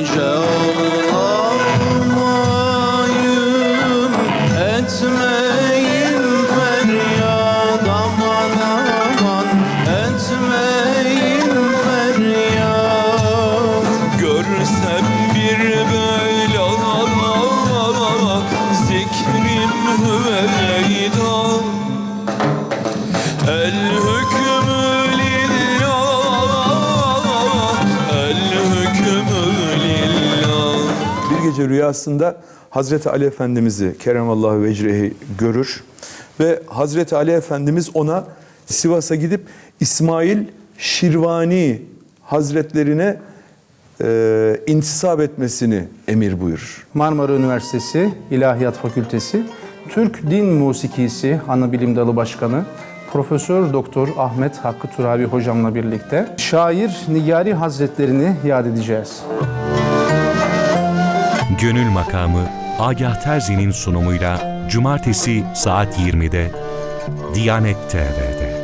nice ağlayayım etmeyin feryat aman aman etmeyin feryat görsem bir böyle el hüküm gece rüyasında Hazreti Ali Efendimiz'i Keremallahu vecrehi görür ve Hazreti Ali Efendimiz ona Sivas'a gidip İsmail Şirvani Hazretlerine e, intisap etmesini emir buyurur. Marmara Üniversitesi İlahiyat Fakültesi Türk Din Musikisi Anabilim Dalı Başkanı Profesör Doktor Ahmet Hakkı Turabi hocamla birlikte şair Nigari Hazretlerini yad edeceğiz. Gönül Makamı Agah Terzi'nin sunumuyla Cumartesi saat 20'de Diyanet TV'de.